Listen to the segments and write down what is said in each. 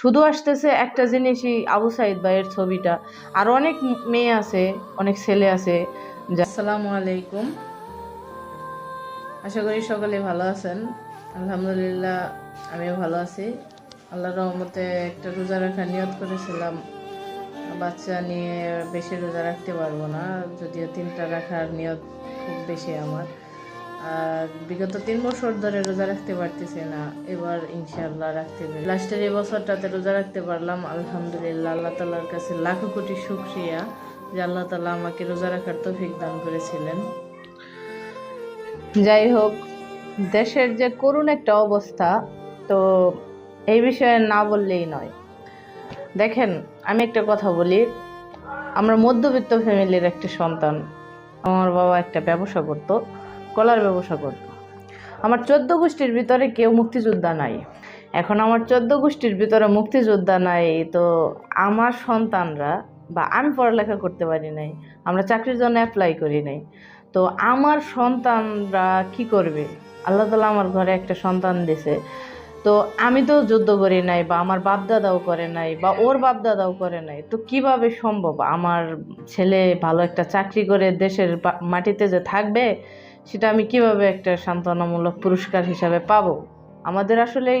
শুধু আসতেছে একটা জিনিসই আবু সাইদ ভাইয়ের ছবিটা। আর অনেক মেয়ে আছে, অনেক ছেলে আছে আসসালামু আলাইকুম। আশা করি সকলে ভালো আছেন। আলহামদুলিল্লাহ, আমিও ভালো আছি। আল্লাহ রহমতে একটা রোজা রাখার নিয়ত করেছিলাম। বাচ্চা নিয়ে বেশি রোজা রাখতে পারব না, যদিও তিনটা রাখার নিয়ত খুব বেশি আমার। আর বিগত তিন বছর ধরে রোজা রাখতে পারতেছি না, এবার ইনশাআল্লাহ রাখতে পারি। লাস্টের এই বছরটাতে রোজা রাখতে পারলাম, আলহামদুলিল্লাহ আল্লাহ তালার কাছে লাখো কোটি শুক্রিয়া যে আল্লাহ তালা আমাকে রোজা রাখার তৌফিক দান করেছিলেন। যাই হোক, দেশের যে করুণ একটা অবস্থা, তো এই বিষয়ে না বললেই নয়। দেখেন, আমি একটা কথা বলি, আমরা মধ্যবিত্ত ফ্যামিলির একটা সন্তান, আমার বাবা একটা ব্যবসা করতো। কলার ব্যবসা করতো আমার চোদ্দ গোষ্ঠীর ভিতরে কেউ মুক্তিযোদ্ধা নাই। এখন আমার চোদ্দ গোষ্ঠীর ভিতরে মুক্তিযোদ্ধা নাই, তো আমার সন্তানরা বা আমি পড়ালেখা করতে পারি নাই, আমরা চাকরির জন্য অ্যাপ্লাই করি নাই, তো আমার সন্তানরা কি করবে? আল্লাহ তালা আমার ঘরে একটা সন্তান দিছে তো আমি তো যুদ্ধ করি নাই বা আমার বাপ দাদাও করে নাই বা ওর বাপ দাদাও করে নাই, তো কীভাবে সম্ভব? আমার ছেলে ভালো একটা চাকরি করে দেশের মাটিতে যে থাকবে সেটা আমি কীভাবে একটা সান্ত্বনামূলক পুরস্কার হিসাবে পাব? আমাদের আসলে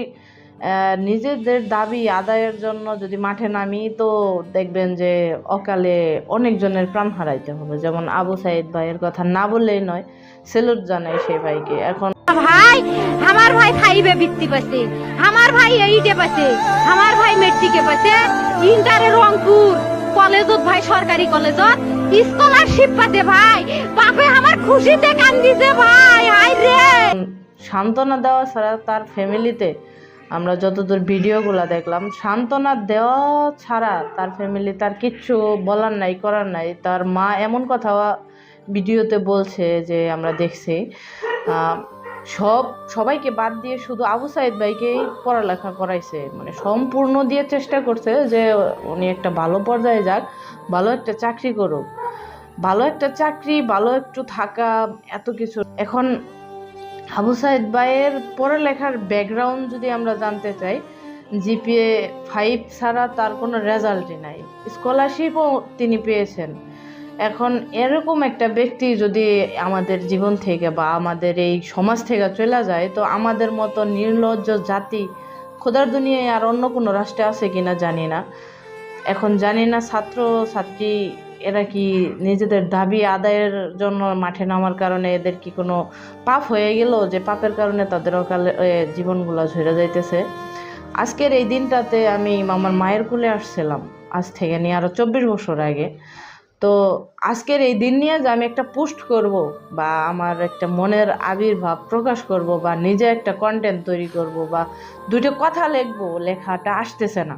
নিজেদের দাবি আদায়ের জন্য যদি মাঠে নামি, তো দেখবেন যে অকালে অনেকজনের প্রাণ হারাইতে হবে। যেমন আবু সাইদ ভাইয়ের কথা না বললেই নয়, সেলুট জানাই সেই ভাইকে। এখন ভাই, আমার ভাই ফাইভে বৃত্তি পাচ্ছে আমার ভাই এইটে পাচ্ছে আমার ভাই মেট্রিকে পাচ্ছে ইন্টারে রংপুর কলেজত, ভাই সরকারি কলেজত স্কলারশিপ পাতে ভাই। বাপে আমার খুশিতে কান্দিছে ভাই। হাই রে। সান্ত্বনা দেওয়া ছাড়া তার ফ্যামিলিতে আমরা যতদূর ভিডিওগুলো দেখলাম, সান্ত্বনা দেওয়া ছাড়া তার ফ্যামিলি তার কিচ্ছু বলার নাই, করার নাই। তার মা এমন কথা ভিডিওতে বলছে যে আমরা দেখছি সব, সবাইকে বাদ দিয়ে শুধু আবু সাইদ ভাইকেই পড়ালেখা করাইছে। মানে সম্পূর্ণ দিয়ে চেষ্টা করছে যে উনি একটা ভালো পর্যায়ে যাক, ভালো একটা চাকরি করুক। ভালো একটা চাকরি, ভালো একটু থাকা, এত কিছু। এখন আবু সাইদ ভাইয়ের পড়ালেখার ব্যাকগ্রাউন্ড যদি আমরা জানতে চাই জিপিএ ফাইভ ছাড়া তার কোনো রেজাল্টই নাই। স্কলারশিপও তিনি পেয়েছেন। এখন এরকম একটা ব্যক্তি যদি আমাদের জীবন থেকে বা আমাদের এই সমাজ থেকে চলে যায়, তো আমাদের মতো নির্লজ্জ জাতি খোদার দুনিয়ায় আর অন্য কোনো রাষ্ট্রে আছে কিনা জানি না। এখন জানি না ছাত্র, ছাত্রী, এরা কি নিজেদের দাবি আদায়ের জন্য মাঠে নামার কারণে এদের কি কোনো পাপ হয়ে গেল যে পাপের কারণে তাদের অকালে জীবনগুলো ঝরে যাইতেছে? আজকের এই দিনটাতে আমি আমার মায়ের কুলে আসছিলাম। আজ থেকে নিয়ে আরও চব্বিশ বছর আগে। তো আজকের এই দিন নিয়ে যে আমি একটা পোস্ট করব বা আমার একটা মনের আবির্ভাব প্রকাশ করব বা নিজে একটা কন্টেন্ট তৈরি করব বা দুটো কথা লিখব, লেখাটা আসতেছে না।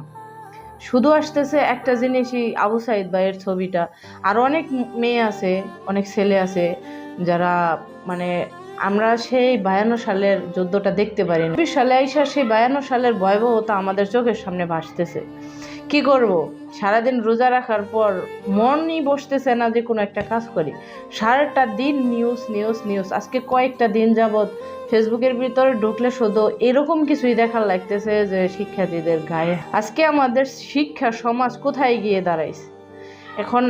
শুধু আসতেছে একটা জিনিসই আবু সাইদ ভাইয়ের ছবিটা। আর অনেক মেয়ে আছে, অনেক ছেলে আছে যারা মানে আমরা সেই বায়ান্ন সালের যুদ্ধটা দেখতে পারি চব্বিশ সালে আইসা সেই বায়ান্ন সালের ভয়াবহতা আমাদের চোখের সামনে ভাসতেছে। কি করব? সারাদিন রোজা রাখার পর মনই বসতেছে না যে কোনো একটা কাজ করি। সারাটা দিন নিউজ নিউজ নিউজ আজকে কয়েকটা দিন যাবৎ ফেসবুকের ভিতরে ঢুকলে শুধু এরকম কিছুই দেখার লাগতেছে যে শিক্ষার্থীদের গায়ে। আজকে আমাদের শিক্ষা সমাজ কোথায় গিয়ে দাঁড়াইছে? এখন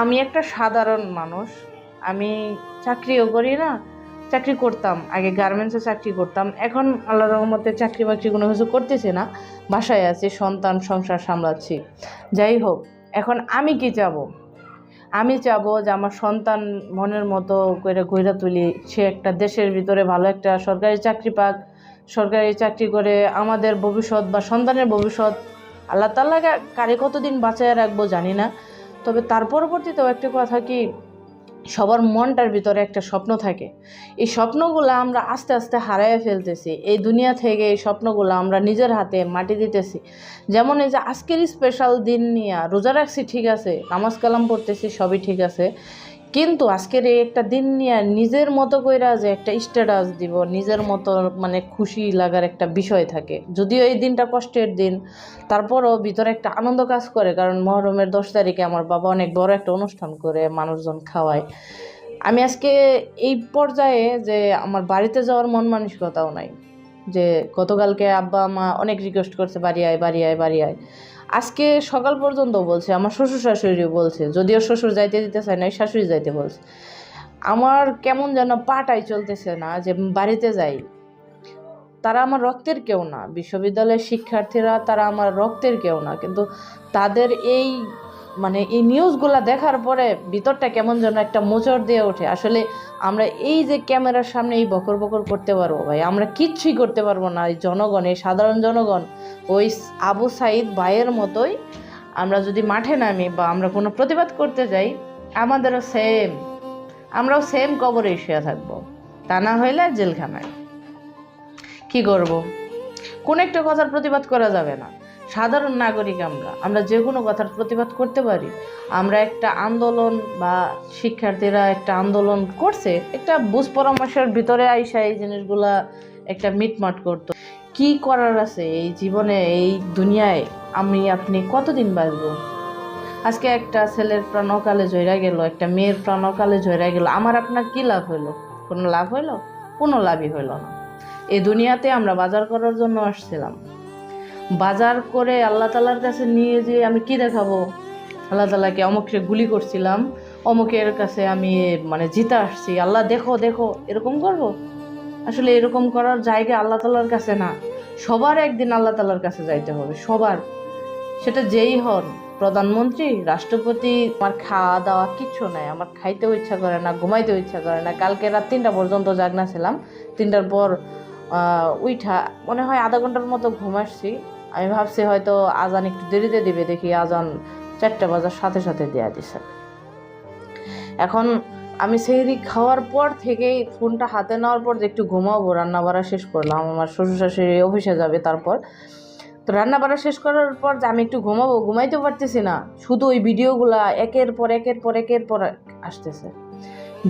আমি একটা সাধারণ মানুষ, আমি চাকরিও করি না চাকরি করতাম, আগে গার্মেন্টসে চাকরি করতাম। এখন আল্লাহ রহমতে চাকরি বাকরি কোনো কিছু করতেছি না, বাসায় আছি, সন্তান সংসার সামলাচ্ছি। যাই হোক, এখন আমি কি চাবো? আমি চাবো যে আমার সন্তান মনের মতো করে গইরা তুলি, সে একটা দেশের ভিতরে ভালো একটা সরকারি চাকরি পাক, সরকারি চাকরি করে আমাদের ভবিষ্যৎ বা সন্তানের ভবিষ্যৎ আল্লাহ তাল্লাহ কারে কতদিন বাঁচায় রাখব জানি না। তবে তার পরবর্তীতেও একটা কথা কি সবার মনটার ভিতরে একটা স্বপ্ন থাকে। এই স্বপ্নগুলো আমরা আস্তে আস্তে হারাইয়ে ফেলতেছি। এই দুনিয়া থেকে এই স্বপ্নগুলো আমরা নিজের হাতে মাটি দিতেছি। যেমন এই যে আজকের স্পেশাল দিন নিয়ে রোজা রাখছি ঠিক আছে, নামাজ কালাম পড়তেছি সবই ঠিক আছে। কিন্তু আজকের এই একটা দিন নিয়ে নিজের মতো কইরা যে একটা স্ট্যাটাস দিব, নিজের মতো মানে খুশি লাগার একটা বিষয় থাকে। যদিও এই দিনটা কষ্টের দিন, তারপরও ভিতরে একটা আনন্দ কাজ করে, কারণ মহরমের দশ তারিখে আমার বাবা অনেক বড় একটা অনুষ্ঠান করে মানুষজন খাওয়ায়। আমি আজকে এই পর্যায়ে যে আমার বাড়িতে যাওয়ার মন মানসিকতাও নাই। যে গতকালকে আব্বা মা অনেক রিকোয়েস্ট করছে, বাড়ি আয় বাড়ি আয় বাড়ি আয়। আজকে সকাল পর্যন্ত বলছে, আমার শ্বশুর শাশুড়ি বলছে, যদিও শ্বশুর যাইতে দিতে চায় না শাশুড়ি যাইতে বলছে। আমার কেমন যেন পাটাই চলতেছে না যে বাড়িতে যাই। তারা আমার রক্তের কেউ না, বিশ্ববিদ্যালয়ের শিক্ষার্থীরা তারা আমার রক্তের কেউ না, কিন্তু তাদের এই মানে এই নিউজগুলো দেখার পরে ভিতরটা কেমন যেন একটা মোচড় দিয়ে ওঠে। আসলে আমরা এই যে ক্যামেরার সামনে এই বকর বকর করতে পারব ভাই, আমরা কিচ্ছুই করতে পারব না। এই জনগণ, এই সাধারণ জনগণ, ওই আবু সাইদ ভাইয়ের মতোই আমরা যদি মাঠে নামি বা আমরা কোনো প্রতিবাদ করতে যাই, আমাদেরও সেম আমরাও সেম কবরে শুয়ে থাকব। তা না হইলে জেলখানায়। কি করব? কোন একটা কথার প্রতিবাদ করা যাবে না। সাধারণ নাগরিক আমরা। আমরা যে কোনো কথার প্রতিবাদ করতে পারি। আমরা একটা আন্দোলন বা শিক্ষার্থীরা একটা আন্দোলন করছে, একটা বুঝ পরামর্শের ভিতরে আইসা এই জিনিসগুলা একটা মিটমাট করতো। কি করার আছে এই জীবনে, এই দুনিয়ায়? আমি, আপনি কতদিন বাঁচবো? আজকে একটা ছেলের প্রাণ অকালে ঝরা গেল, একটা মেয়ের প্রাণ অকালে ঝরা গেল। আমার আপনার কি লাভ হইল? কোনো লাভ হইল? কোনো লাভই হইল না। এই দুনিয়াতে আমরা বাজার করার জন্য আসছিলাম। বাজার করে আল্লাহ তালার কাছে নিয়ে যে আমি কি দেখাবো? আল্লাহ তালাকে অমুককে গুলি করছিলাম, অমুকের কাছে আমি মানে জিতে আসছি। আল্লাহ, দেখো দেখো, এরকম করব? আসলে এরকম করার জায়গা আল্লাহ তালার কাছে না। সবার একদিন আল্লাহ তালার কাছে যাইতে হবে, সবার। সেটা যেই হন, প্রধানমন্ত্রী, রাষ্ট্রপতি, আমার খাওয়া দাওয়া কিচ্ছু নাই। আমার খাইতেও ইচ্ছা করে না, ঘুমাইতেও ইচ্ছা করে না। কালকে রাত তিনটা পর্যন্ত জাগনা ছিলাম। তিনটার পর উইঠা, মনে হয় আধা ঘণ্টার মতো ঘুম আসছি। আমি ভাবছি হয়তো আজান একটু দেরিতে দিবে, দেখি আজান চারটে বাজার সাথে সাথে দেয়া দিছে। এখন আমি সেহরি খাওয়ার পর থেকেই ফোনটা হাতে নেওয়ার পর যে একটু ঘুমাবো রান্না বাড়া শেষ করলাম, আমার শ্বশুর শাশুড়ি অফিসে যাবে তারপর। তো রান্না বাড়া শেষ করার পর যে আমি একটু ঘুমাবো ঘুমাইতে পারতেছি না, শুধু ওই ভিডিওগুলা একের পর একের পর একের পর আসতেছে।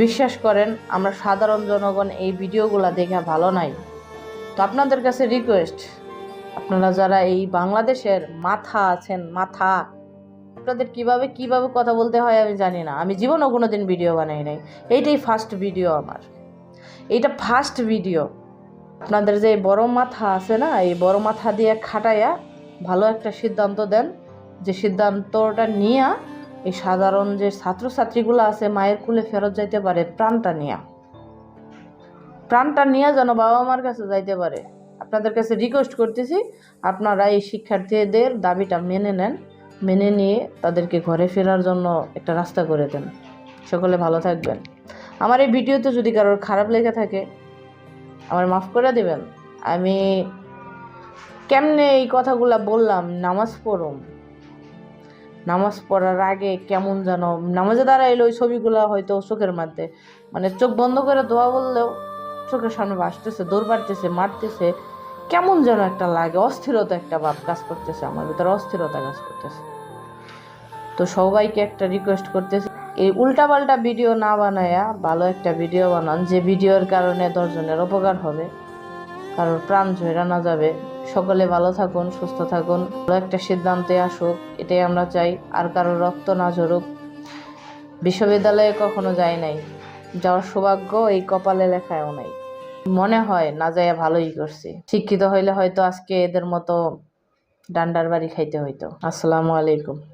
বিশ্বাস করেন, আমরা সাধারণ জনগণ এই ভিডিওগুলা দেখে ভালো নাই। তো আপনাদের কাছে রিকোয়েস্ট আপনারা যারা এই বাংলাদেশের মাথা আছেন, মাথা, আপনাদের কীভাবে কীভাবে কথা বলতে হয় আমি জানি না। আমি জীবনও কোনো দিন ভিডিও বানাই নাই। এইটাই ফার্স্ট ভিডিও আমার। এইটা ফার্স্ট ভিডিও আপনাদের যে বড় মাথা আছে না, এই বড় মাথা দিয়ে খাটাইয়া ভালো একটা সিদ্ধান্ত দেন, যে সিদ্ধান্তটা নিয়ে এই সাধারণ যে ছাত্রছাত্রীগুলো আছে, মায়ের কুলে ফেরত যাইতে পারে, প্রাণটা নিয়ে। প্রাণটা নিয়ে যেন বাবা মার কাছে যাইতে পারে। আপনাদের কাছে রিকোয়েস্ট করতেছি, আপনারা এই শিক্ষার্থীদের দাবিটা মেনে নেন, মেনে নিয়ে তাদেরকে ঘরে ফেরার জন্য একটা রাস্তা করে দেন। সকলে ভালো থাকবেন। আমার এই ভিডিওতে যদি কারোর খারাপ লেগে থাকে, আমার মাফ করে দেবেন। আমি কেমনে এই কথাগুলা বললাম, নামাজ পড়ুম। নামাজ পড়ার আগে কেমন যেন, নামাজে দাঁড়াইলে ওই ছবিগুলো হয়তো চোখের মধ্যে মানে চোখ বন্ধ করে দোয়া বললেও চোখের সামনে ভাসতেছে, দৌড় পাড়তেছে মারতেছে। কেমন যেন একটা লাগে, অস্থিরতা একটা ভাব কাজ করতেছে আমার ভিতরে, অস্থিরতা কাজ করতেছে। তো সবাইকে একটা রিকোয়েস্ট করতেছি, এই উল্টাপাল্টা ভিডিও না বানায়া ভালো একটা ভিডিও বানান, যে ভিডিওর কারণে দশজনের উপকার হবে। কারোর প্রাণ ঝরা না যাবে। সকলে ভালো থাকুন, সুস্থ থাকুন, ভালো একটা সিদ্ধান্তে আসুক, এটাই আমরা চাই, আর কারোর রক্ত না ঝরুক। বিশ্ববিদ্যালয়ে কখনো যাই নাই। যাওয়ার সৌভাগ্য এই কপালে লেখায়ও নাই। মনে হয় না যাইয়া ভালোই করছি। শিক্ষিত হইলে হয়তো আজকে এদের মতো ডান্ডার বাড়ি খাইতে হইতো। আসসালামু আলাইকুম।